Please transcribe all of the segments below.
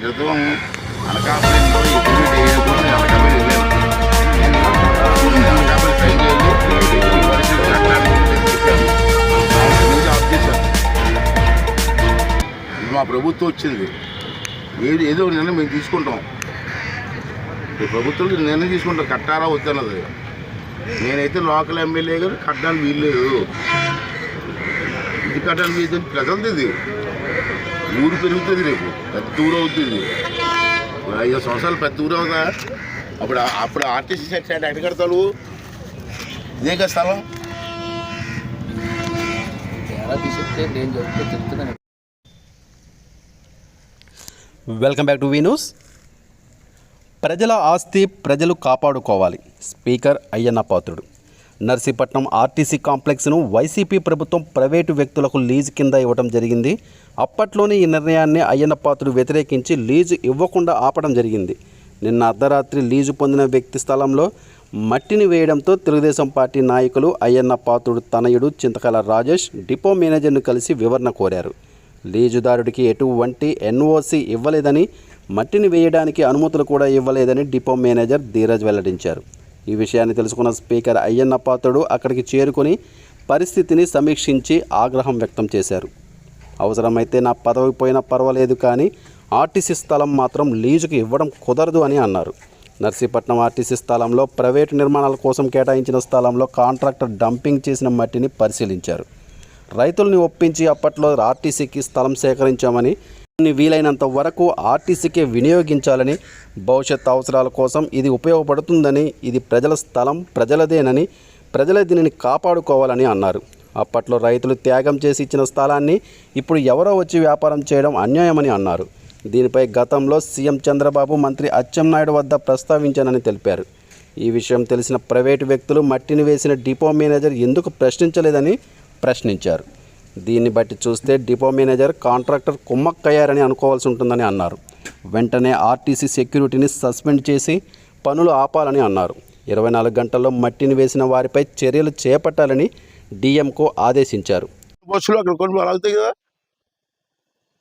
క్రితం అనకాపల్లిలో అనకాపల్లి వెళ్ళాను అనకాపల్లి వెళ్ళి పరిస్థితి చెప్పాను మా ప్రభుత్వం వచ్చింది. ఏది ఏదో ఒక నిర్ణయం మేము తీసుకుంటాం. ఈ ప్రభుత్వం నిర్ణయం తీసుకుంటాం. కట్టారా వద్దన్నది నేనైతే లోకల్ ఎమ్మెల్యే గారు కట్టడానికి వీల్లేదు. ఇది కట్టడానికి వీలు ప్రజలది ఇది. ఊరు పెరుగుతుంది రేపు. పెద్ద ఊరు అవుతుంది. ఐదు సంవత్సరాలు పెద్ద ఊరు అవుతా. అప్పుడు అప్పుడు ఆర్టీసీ సెట్ ఎక్కడ కడతావు ఇదే కదా స్థలం? Welcome back to V news ప్రజల ఆస్తి ప్రజలు కాపాడుకోవాలి. స్పీకర్ అయ్యన్న పాత్రుడు. నర్సీపట్నం ఆర్టీసీ కాంప్లెక్స్ను వైసీపీ ప్రభుత్వం ప్రైవేటు వ్యక్తులకు లీజు కింద ఇవ్వడం జరిగింది. అప్పట్లోనే ఈ నిర్ణయాన్ని అయ్యన్న పాత్రుడు వ్యతిరేకించి లీజు ఇవ్వకుండా ఆపడం జరిగింది. నిన్న అర్ధరాత్రి లీజు పొందిన వ్యక్తి స్థలంలో మట్టిని వేయడంతో తెలుగుదేశం పార్టీ నాయకులు అయ్యన్న పాత్రుడు తనయుడు చింతకల రాజేష్ డిపో మేనేజర్ను కలిసి వివరణ కోరారు. లీజుదారుడికి ఎటువంటి ఎన్ఓసి ఇవ్వలేదని మట్టిని వేయడానికి అనుమతులు కూడా ఇవ్వలేదని డిపో మేనేజర్ ధీరజ్ వెల్లడించారు. ఈ విషయాన్ని తెలుసుకున్న స్పీకర్ అయ్యన్న పాత్రుడు అక్కడికి చేరుకొని పరిస్థితిని సమీక్షించి ఆగ్రహం వ్యక్తం చేశారు. అవసరమైతే నా పదవి పోయినా పర్వాలేదు కానీ ఆర్టీసీ స్థలం మాత్రం లీజుకు ఇవ్వడం కుదరదు అని అన్నారు. నర్సీపట్నం ఆర్టీసీ స్థలంలో ప్రైవేటు నిర్మాణాల కోసం కేటాయించిన స్థలంలో కాంట్రాక్టర్ డంపింగ్ చేసిన మట్టిని పరిశీలించారు. రైతుల్ని ఒప్పించి అప్పట్లో ఆర్టీసీకి స్థలం సేకరించామని వీలైనంత వరకు ఆర్టీసీకే వినియోగించాలని భవిష్యత్ అవసరాల కోసం ఇది ఉపయోగపడుతుందని ఇది ప్రజల స్థలం ప్రజలదేనని ప్రజలే దీనిని కాపాడుకోవాలని అన్నారు. అప్పట్లో రైతులు త్యాగం చేసి ఇచ్చిన స్థలాన్ని ఇప్పుడు ఎవరో వచ్చి వ్యాపారం చేయడం అన్యాయమని అన్నారు. దీనిపై గతంలో సీఎం చంద్రబాబు మంత్రి అచ్చెన్నాయుడు వద్ద ప్రస్తావించానని తెలిపారు. ఈ విషయం తెలిసిన ప్రైవేటు వ్యక్తులు మట్టిని వేసిన డిపో మేనేజర్ ఎందుకు ప్రశ్నించలేదని ప్రశ్నించారు. దీన్ని బట్టి చూస్తే డిపో మేనేజర్ కాంట్రాక్టర్ కుమ్మక్కయ్యారని అనుకోవాల్సి ఉంటుందని అన్నారు. వెంటనే ఆర్టీసీ సెక్యూరిటీని సస్పెండ్ చేసి పనులు ఆపాలని అన్నారు. ఇరవై నాలుగు గంటల్లో మట్టిని వేసిన వారిపై చర్యలు చేపట్టాలని డిఎంకు ఆదేశించారు. బస్సులు అక్కడ కొన్ని అవుతాయి కదా.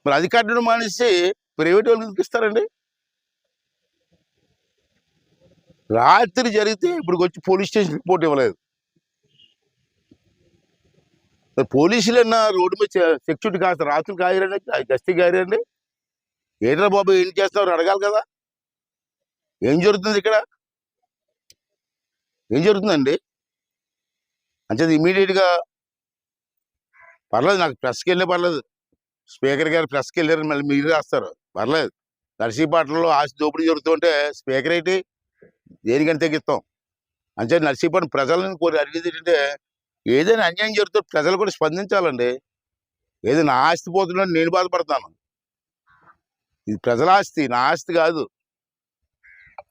మరి అధికారులను మానేసి ప్రైవేట్ వాళ్ళకి ఇస్తారండి రాత్రి జరిగితే ఇప్పుడు వచ్చి పోలీస్ స్టేషన్ రిపోర్ట్ ఇవ్వలేదు. పోలీసులన్నా రోడ్డు మీద సెక్యూరిటీ కాస్త రాత్రులు కాయరండి గస్తీ కాయరండి. ఏంట్రా బాబు ఏం చేస్తున్నారు? అడగాలి కదా. ఏం జరుగుతుంది ఇక్కడ? ఏం జరుగుతుందండి? అంటే ఇమీడియట్గా పర్లేదు నాకు ప్రెస్కి వెళ్ళే పర్లేదు. స్పీకర్ గారు ప్రెస్కి వెళ్ళారు మళ్ళీ మీరు రాస్తారు. పర్లేదు. నర్సీపట్నంలో ఆశ దోపిడీ జరుగుతుంటే స్పీకర్ ఏంటి? దేనికని తగ్గిస్తాం అంటే నర్సీపట్నం ప్రజలను కోరి అడిగేది ఏంటంటే ఏదైనా అన్యాయం జరుగుతూ ప్రజలు కూడా స్పందించాలండి. ఏదైనా ఆస్తి పోతుందని నేను బాధపడతాను. ఇది ప్రజల ఆస్తి నా ఆస్తి కాదు.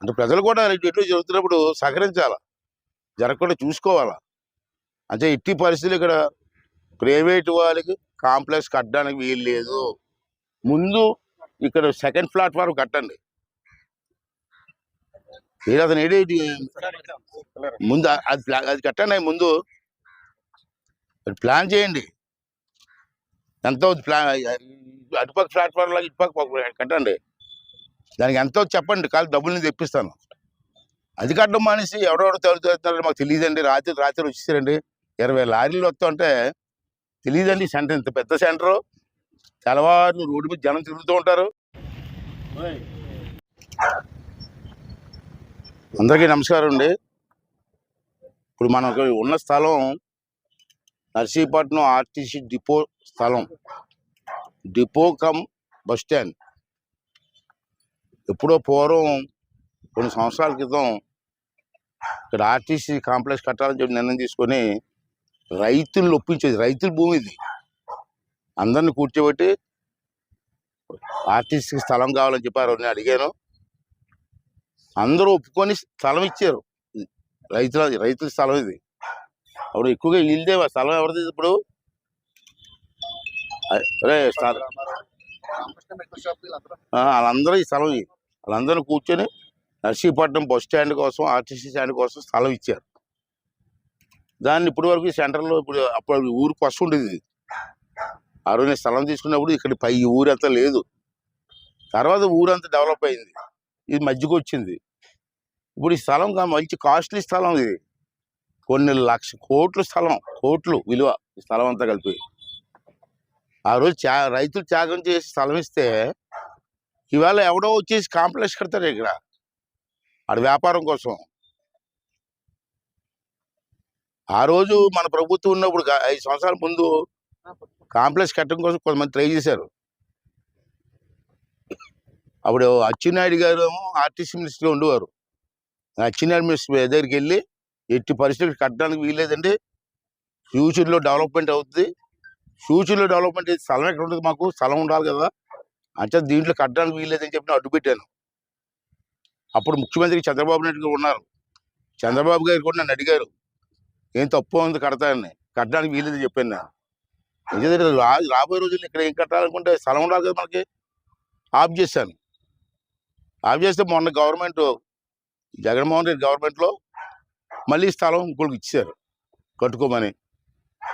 అంటే ప్రజలు కూడా ఎటు జరుగుతున్నప్పుడు సహకరించాలా? జరగకుండా చూసుకోవాలా? అంటే ఇట్టి పరిస్థితులు ఇక్కడ ప్రైవేట్ వాళ్ళకి కాంప్లెక్స్ కట్టడానికి వీలు లేదు. ముందు ఇక్కడ సెకండ్ ప్లాట్ఫామ్ కట్టండి. అతను ఏడేటి? ముందు అది అది కట్టండి ముందు. అది ప్లాన్ చేయండి. ఎంత ప్లాన్ అటుపక్క ప్లాట్ఫామ్లో ఇటుపక్క కట్టండి. దానికి ఎంతో చెప్పండి కాదు డబ్బులు నేను తెప్పిస్తాను. అది కట్టడం మానేసి ఎవరెవరు తగులుతున్నారో మాకు తెలియదండి. రాత్రి రాత్రి వచ్చేసారండి. ఇరవై లారీలు వస్తుంటే తెలియదండి సెంటర్ ఇంత పెద్ద సెంటరు. తెల్లవారు రోడ్డు మీద జనం తిరుగుతూ ఉంటారు. అందరికీ నమస్కారం అండి. ఇప్పుడు మనకు ఉన్న స్థలం నర్సీపట్నం ఆర్టీసీ డిపో స్థలం. Depot cum bus stand. ఎప్పుడో పూర్వం కొన్ని సంవత్సరాల క్రితం ఇక్కడ ఆర్టీసీ కాంప్లెక్స్ కట్టాలని చెప్పి నిర్ణయం తీసుకొని రైతులు ఒప్పించేది. రైతుల భూమి ఇది. అందరిని కూర్చోబెట్టి ఆర్టీసీకి స్థలం కావాలని చెప్పారు నేను అడిగాను. అందరూ ఒప్పుకొని స్థలం ఇచ్చారు. రైతుల రైతుల స్థలం ఇది. అప్పుడు ఎక్కువగా వీళ్ళదే స్థలం ఎవరిది ఇప్పుడు? అరే స్థలం ఆ, వాళ్ళందరూ ఈ స్థలం వాళ్ళందరూ కూర్చొని నర్సీపట్నం బస్ స్టాండ్ కోసం ఆర్టీసీ స్టాండ్ కోసం స్థలం ఇచ్చారు. దాన్ని ఇప్పటి వరకు సెంటర్లో ఇప్పుడు అప్పుడు ఊరు ఫస్ట్ ఉండేది. ఇది. ఆ రోజు నేను స్థలం తీసుకున్నప్పుడు ఇక్కడ పై ఊరంతా లేదు. తర్వాత ఊరంతా డెవలప్ అయింది. ఇది మధ్యకు వచ్చింది ఇప్పుడు ఈ స్థలం మంచి కాస్ట్లీ స్థలం ఇది. కొన్ని లక్ష కోట్లు స్థలం కోట్లు విలువ స్థలం అంతా కలిపి. ఆ రోజు చా రైతులు త్యాగం చేసి స్థలం ఇస్తే ఇవాళ ఎవడో వచ్చేసి కాంప్లెక్స్ కడతారు ఇక్కడ. ఆడ వ్యాపారం కోసం. ఆ రోజు మన ప్రభుత్వం ఉన్నప్పుడు ఐదు సంవత్సరాల ముందు కాంప్లెక్స్ కట్టడం కోసం కొంతమంది ట్రై చేశారు. అప్పుడు అచ్చెన్నాయుడు గారు ఏమో ఆర్టీసీ మినిస్టర్గా ఉండేవారు. అచ్చెన్నాయుడు మినిస్టర్ దగ్గరికి వెళ్ళి ఎట్టి పరిస్థితులు కట్టడానికి వీల్లేదండి. ఫ్యూచర్లో డెవలప్మెంట్ అవుతుంది ఫ్యూచర్లో డెవలప్మెంట్ అయితే స్థలం ఎక్కడ ఉంటుంది మాకు? స్థలం ఉండాలి కదా. అంటే దీంట్లో కట్టడానికి వీల్లేదని చెప్పి నేను అడ్డు పెట్టాను అప్పుడు ముఖ్యమంత్రి చంద్రబాబు నాయుడు గారు ఉన్నారు. చంద్రబాబు గారు కూడా నన్ను అడిగారు. ఏం తప్పు ఉంది కడతానని కట్టడానికి వీలేదని చెప్పాను నేను. ఎందుకంటే రా రాబోయే రోజుల్లో ఇక్కడ ఏం కట్టాలనుకుంటే స్థలం ఉండాలి కదా మనకి. ఆఫ్ చేశాను. ఆఫ్ చేస్తే మొన్న గవర్నమెంట్ జగన్మోహన్ రెడ్డి గవర్నమెంట్లో మళ్ళీ స్థలం ఇంకొకరికి ఇచ్చారు. కట్టుకోమని.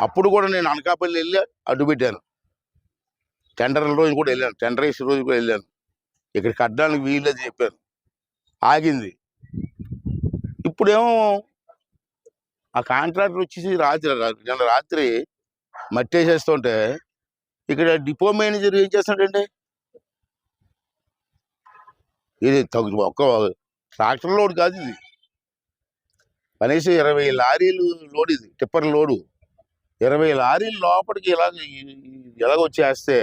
అప్పుడు కూడా నేను అనకాపల్లి వెళ్ళి అడ్డు పెట్టాను. టెండర్ రోజు కూడా వెళ్ళాను. టెండర్ వేసే రోజు కూడా వెళ్ళాను. ఇక్కడ కట్టడానికి వీల్లేదు చెప్పాను. ఆగింది. ఇప్పుడేమో ఆ కాంట్రాక్టర్ వచ్చేసి రాత్రి నిన్న రాత్రి మట్టి వేసేస్తుంటే ఇక్కడ డిపో మేనేజర్ ఏం చేస్తున్నాడండి? ఇది తగు ఒక్క ట్రాక్టర్ లోడ్ కాదు ఇది. కనీసం ఇరవై లారీలు లోడ్ ఇది టిప్పర్ లోడు. ఇరవై లారీలు లోపలికి ఇలాగ ఎలాగ వచ్చేస్తే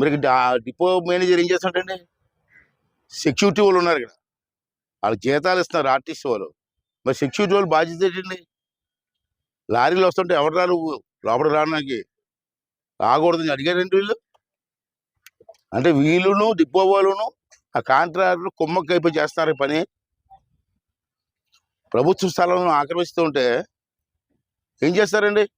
మరి డిపో మేనేజర్ ఏం చేస్తాడండి? సెక్యూరిటీ వాళ్ళు ఉన్నారు ఇక్కడ. వాళ్ళకి జీతాలు ఇస్తున్నారు ఆర్టీసీ వాళ్ళు. మరి సెక్యూరిటీ వాళ్ళు బాధ్యత ఏంటండి? లారీలు వస్తుంటే ఎవరు రారు లోపల రావడానికి? రాకూడదని అడిగారండి వీళ్ళు? అంటే వీళ్ళును డిపో వాళ్ళును ఆ కాంట్రాక్టర్ కుమ్మక్కైపోయి చేస్తున్నారు పని. ప్రభుత్వ స్థలాలను ఆక్రమిస్తూ ఉంటే ఏం చేస్తారండి?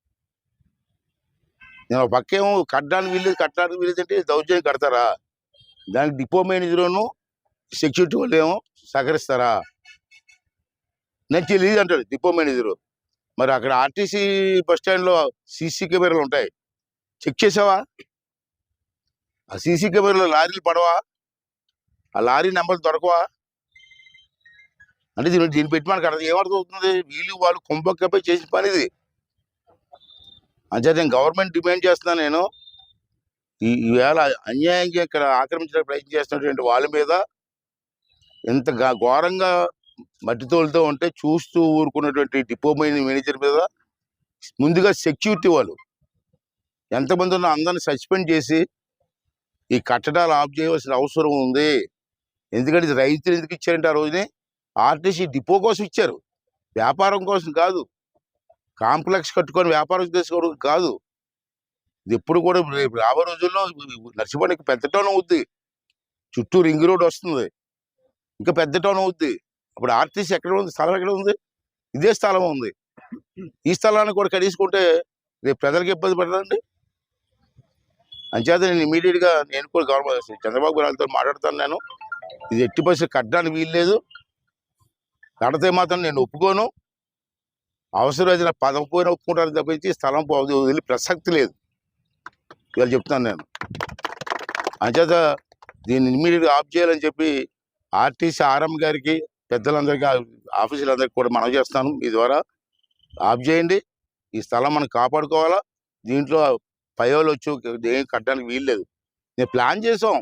నేను పక్కేమో కట్టడానికి వీల్లేదు కట్టడానికి వీల్లేదు అంటే దౌర్జన్యం కడతారా? దానికి డిపో మేనేజర్ను సెక్యూరిటీ వాళ్ళు ఏమో సహకరిస్తారా? నేను తెలియదు అంటాడు డిపో మేనేజరు. మరి అక్కడ ఆర్టీసీ బస్ స్టాండ్లో సీసీ కెమెరాలు ఉంటాయి. చెక్ చేసావా? ఆ సీసీ కెమెరాలో లారీలు పడవా? ఆ లారీ నెంబర్ దొరకవా? అంటే దీన్ని దీన్ని పెట్టి మనకు అర్థం ఏమర్థం అవుతుంది వీళ్ళు వాళ్ళు కుంభక్కపై చేసిన పని ఇది. అంటే నేను గవర్నమెంట్ డిమాండ్ చేస్తున్నాను నేను. ఈ ఈవేళ అన్యాయంగా ఇక్కడ ఆక్రమించడానికి ప్రయత్నం చేస్తున్నటువంటి వాళ్ళ మీద ఎంత ఘోరంగా మట్టి తోలుతూ ఉంటే చూస్తూ ఊరుకున్నటువంటి డిపో మేనేజర్ మీద ముందుగా సెక్యూరిటీ వాళ్ళు ఎంతమంది ఉన్న అందరిని సస్పెండ్ చేసి ఈ కట్టడాలు ఆఫ్ చేయవలసిన అవసరం ఉంది. ఎందుకంటే ఇది రైతులు ఎందుకు ఇచ్చారంటే ఆ రోజుని ఆర్టీసీ డిపో కోసం ఇచ్చారు. వ్యాపారం కోసం కాదు. కాంప్లెక్స్ కట్టుకొని వ్యాపారం చేసుకోవడం కాదు. ఇది ఎప్పుడు కూడా రేపు రాబో రోజుల్లో నర్సిపడికి పెద్ద టౌన్ అవుద్ది. చుట్టూ రింగ్ రోడ్ వస్తుంది. ఇంకా పెద్ద టౌన్ అవుద్ది. అప్పుడు ఆర్టీసీ ఎక్కడ ఉంది? స్థలం ఎక్కడ ఉంది? ఇదే స్థలం ఉంది. ఈ స్థలాన్ని కూడా కడీసుకుంటే రేపు ప్రజలకు ఇబ్బంది పడదండి అంచేత నేను ఇమీడియట్గా నేను కూడా గవర్నమెంట్ చంద్రబాబు గారితో మాట్లాడతాను నేను. ఇది ఎట్టి పరిస్థితి కట్టడానికి వీల్లేదు కడితే మాత్రం నేను ఒప్పుకోను. అవసరమైన పదం పోయిన ఒప్పుకుంటారని తప్పించి స్థలం వదిలి ప్రసక్తి లేదు. ఇవాళ చెప్తాను నేను. అంచేత దీన్ని ఇమ్మీడియట్గా ఆఫ్ చేయాలని చెప్పి ఆర్టీసీ ఆర్ఎం గారికి పెద్దలందరికీ ఆఫీసులందరికీ కూడా మనం చేస్తాను. మీ ద్వారా ఆఫ్ చేయండి. ఈ స్థలం మనం కాపాడుకోవాలా. దీంట్లో పయోలు వచ్చి ఏం కట్టడానికి వీల్లేదు నేను ప్లాన్ చేసాం